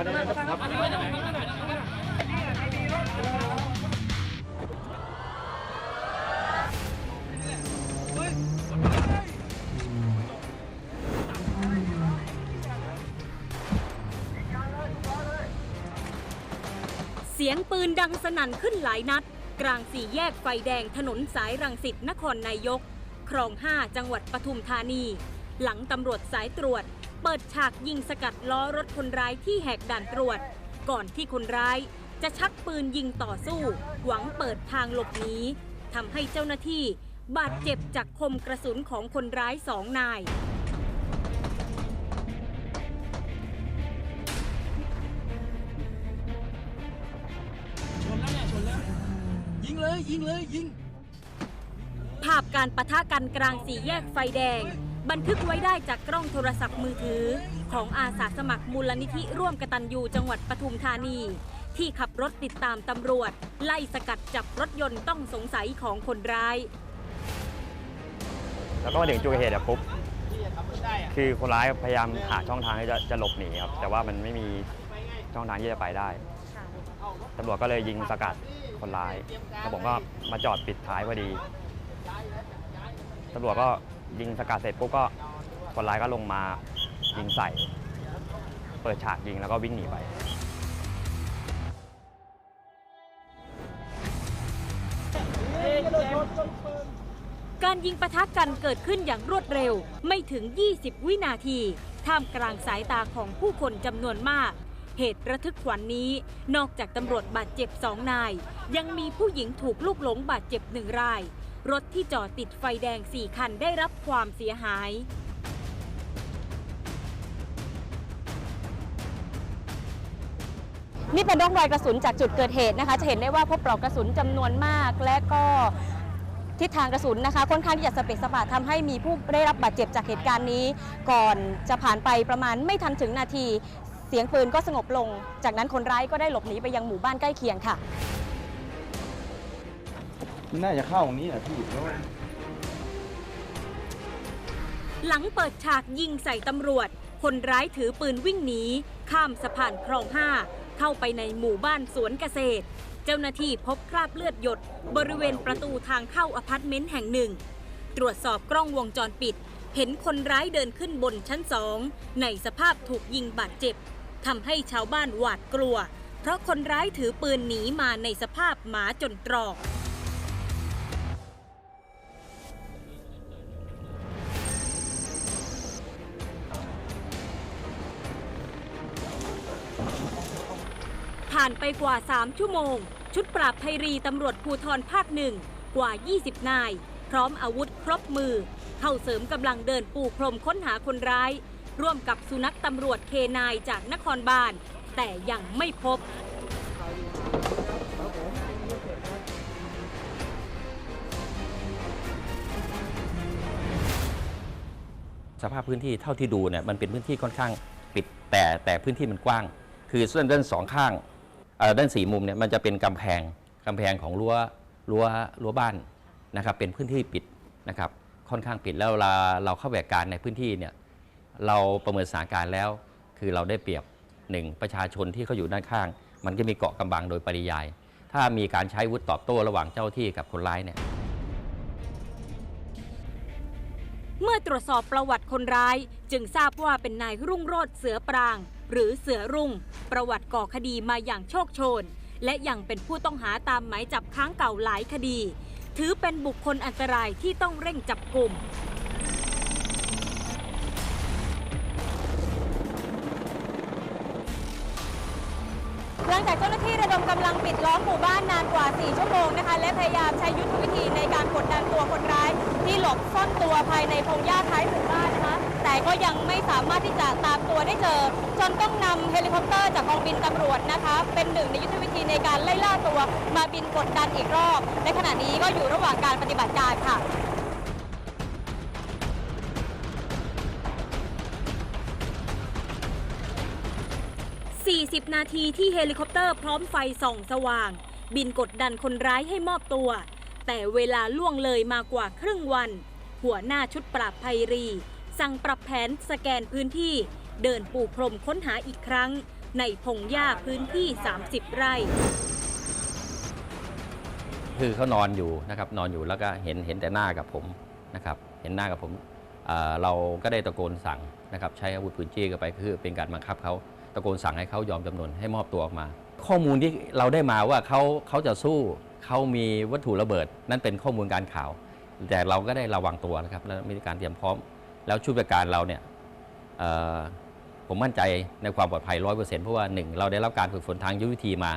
เสียงปืนดังสนั่นขึ้นหลายนัด กลางสี่แยกไฟแดงถนนสายรังสิตนครนายกคลอง 5 จังหวัดปทุมธานี หลังตำรวจสายตรวจ เปิดฉากยิงสกัดล้อรถคนร้ายที่แหกด่านตรวจ ก่อนที่คนร้ายจะชักปืนยิงต่อสู้ หวังเปิดทางหลบหนีทำให้เจ้าหน้าที่บาดเจ็บจากคมกระสุนของคนร้ายสองนาย ชนแล้วเนี่ยชนแล้ว ยิงเลยยิงเลยยิง ภาพการปะทะกันกลางสี่แยกไฟแดง บันทึกไว้ได้จากกล้องโทรศัพท์มือถือ ของอาสาสมัครมูลนิธิร่วมกตัญญูจังหวัดปทุมธานี ที่ขับรถติดตามตำรวจ ไล่สกัดจับรถยนต์ต้องสงสัยของคนร้าย แล้วก็มาถึงจุดเหตุอะปุ๊บคือคนร้ายพยายามหาช่องทางที่จะจะหลบหนีครับ แต่ว่ามันไม่มีช่องทางที่จะไปได้ตำรวจก็เลยยิงสกัดคนร้ายแล้วผมก็มาจอดปิดท้ายพอดีตำรวจก็ ยิงสกัดเสร็จปุ๊บก็คนร้ายก็ลงมายิงใส่ เปิดฉากยิงแล้วก็วิ่งหนีไปการยิงปะทะกันเกิดขึ้นอย่างรวดเร็วไม่ถึง 20 วินาทีท่ามกลางสายตาของผู้คนจำนวนมาก เหตุระทึกขวัญนนี้ นอกจากตำรวจบาดเจ็บสองนาย ยังมีผู้หญิงถูกลูกหลงบาดเจ็บหนึ่งราย รถที่จอดติดไฟแดง 4 คันได้รับความเสียหาย นี่เป็นร่องรอยกระสุนจากจุดเกิดเหตุนะคะ จะเห็นได้ว่าพบปลอกกระสุนจำนวนมาก และก็ทิศทางกระสุนนะคะ ค่อนข้างที่จะสเปกสปะทำให้มีผู้ได้รับบาดเจ็บจากเหตุการณ์นี้ ก่อนจะผ่านไปประมาณไม่ทันถึงนาที เสียงปืนก็สงบลง จากนั้นคนร้ายก็ได้หลบหนีไปยังหมู่บ้านใกล้เคียงค่ะ น่าจะเข้าตรงนี้แหละพี่เพราะว่าหลังเปิดฉากยิงใส่ตำรวจ คนร้ายถือปืนวิ่งหนี ข้ามสะพานคลองห้า เข้าไปในหมู่บ้านสวนเกษตร เจ้าหน้าที่พบคราบเลือดหยด บริเวณประตูทางเข้าอพาร์ตเมนต์แห่งหนึ่ง ตรวจสอบกล้องวงจรปิด เห็นคนร้ายเดินขึ้นบนชั้นสอง ในสภาพถูกยิงบาดเจ็บทำให้ชาวบ้านหวาดกลัว เพราะคนร้ายถือปืนหนีมาในสภาพหมาจนตรอก ผ่านไปกว่า 3 ชั่วโมง ชุดปราบไพรีตำรวจภูทรภาคหนึ่งกว่า 20 นาย พร้อมอาวุธครบมือ เข้าเสริมกำลังเดินปูพรมค้นหาคนร้าย ร่วมกับสุนัขตำรวจเคนายจากนครบาล แต่ยังไม่พบ สภาพพื้นที่เท่าที่ดูเนี่ยมันเป็นพื้นที่ค่อนข้างปิดแต่แต่พื้นที่มันกว้าง คือเส่วนด้านสองข้าง ด้านสี่มุมเนี่ยมันจะเป็นกำแพงกำแพงของรั้วรั้วรั้วบ้านนะครับเป็นพื้นที่ปิดนะครับค่อนข้างปิดแล้วเวลาเราเข้าแหวกการในพื้นที่เนี่ยเราประเมินสถานการณ์แล้ว คือเราได้เปรียบหนึ่งประชาชนที่เขาอยู่ด้านข้าง มันก็มีเกาะกำบังโดยปริยาย ถ้ามีการใช้อาวุธตอบโต้ระหว่างเจ้าที่กับคนร้ายเนี่ยเมื่อตรวจสอบประวัติคนร้าย จึงทราบว่าเป็นนายรุ่งโรจน์เสือปราง หรือเสือรุ่ง ประวัติก่อคดีมาอย่างโชคโชน และยังเป็นผู้ต้องหาตามหมายจับค้างเก่าหลายคดี ถือเป็นบุคคลอันตรายที่ต้องเร่งจับกลุ่มหลังจากเจ้าหน้าที่ระดมกำลังปิดล้อมหมู่บ้านนานกว่า 4 ชั่วโมงนะคะ และพยายามใช้ยุทธวิธีในการกดดันตัวคนร้าย ที่หลบซ่อนตัวภายในพงหญ้าท้ายหมู่บ้านนะคะ แต่ก็ยังไม่สามารถที่จะตามตัวได้เจอ จนต้องนำเฮลิคอปเตอร์จากกองบินตำรวจนะคะ เป็นหนึ่งในยุทธวิธีในการไล่ล่าตัวมาบินกดดันอีกรอบ ในขณะนี้ก็อยู่ระหว่างการปฏิบัติการค่ะ40 นาทีที่เฮลิคอปเตอร์พร้อมไฟส่องสว่าง บินกดดันคนร้ายให้มอบตัว แต่เวลาล่วงเลยมากว่าครึ่งวัน หัวหน้าชุดปราบภัยรี สั่งปรับแผนสแกนพื้นที่ เดินปูพรมค้นหาอีกครั้ง ในพงหญ้าพื้นที่ 30 ไร่ คือเขานอนอยู่นะครับนอนอยู่แล้วก็เห็นเห็นแต่หน้ากับผมนะครับเห็นหน้ากับผมเอ่อเราก็ได้ตะโกนสั่งนะครับใช้อาวุธปืนจี้เข้าไปคือเป็นการบังคับเขาตะโกนสั่งให้เขายอมจำนนให้มอบตัวออกมา ข้อมูลที่เราได้มาว่าเขาเขาจะสู้ เขามีวัตถุระเบิด นั่นเป็นข้อมูลการข่าว แต่เราก็ได้ระวังตัวนะครับและมีการเตรียมพร้อม แล้วชุดประการเราเนี่ยผมมั่นใจในความปลอดภัยร้อยเปอร์เซ็นต์เพราะว่าหนึ่งเราได้รับการฝึกฝนทางยุทธวิธีมา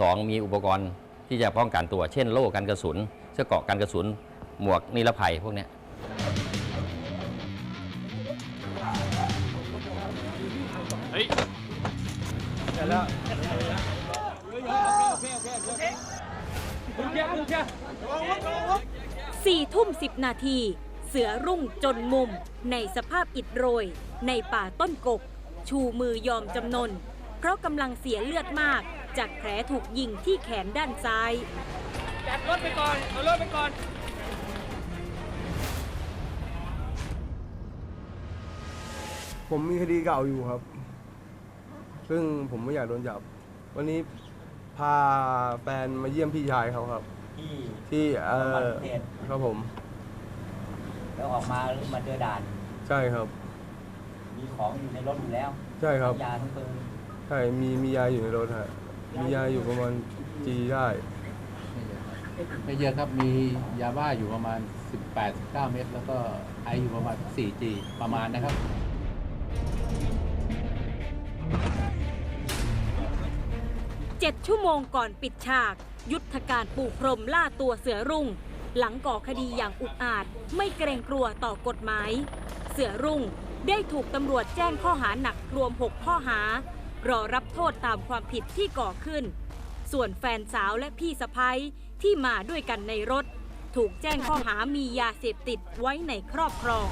สองมีอุปกรณ์ที่จะป้องกันตัว เช่น โล่กันกระสุนเสื้อเกราะกันกระสุนหมวกนิรภัยพวกเนี้ สี่ทุ่มสิบนาที เสือรุ่งจนมุม ในสภาพอิดโรย ในป่าต้นกก ชูมือยอมจำนน เพราะกำลังเสียเลือดมาก จากแผลถูกยิงที่แขนด้านซ้ายจัดรถไปก่อนเอารถไปก่อนผมมีคดีเก่าอยู่ครับ ซึ่งผมไม่อยากโดนจับ วันนี้พาแฟนมาเยี่ยมพี่ชายเขาครับ ที่ที่เอบัอนเทศครับผม แล้วออกมามาเจอด่าน ใช่ครับ มีของอยู่ในรถอยู่แล้ว ใช่ครับทั้งยาทั้งปืนใช่มีมียาอยู่ในรถฮะมียาอยู่ประมาณจีได้ ไม่เยอะครับ มียาบ้าอยู่ประมาณ 18-19 เม็ดแล้วก็ไออยู่ประมาณ 4G ประมาณนะครับเจ็ดชั่วโมงก่อนปิดฉาก ยุทธการปูพรมล่าตัวเสือรุ่ง หลังก่อคดีอย่างอุกอาจ ไม่เกรงกลัวต่อกฎหมาย เสือรุ่งได้ถูกตำรวจแจ้งข้อหาหนักรวม 6 ข้อหา รอรับโทษตามความผิดที่ก่อขึ้น ส่วนแฟนสาวและพี่สะพ้ยที่มาด้วยกันในรถ ถูกแจ้งข้อหามียาเสพติดไว้ในครอบครอง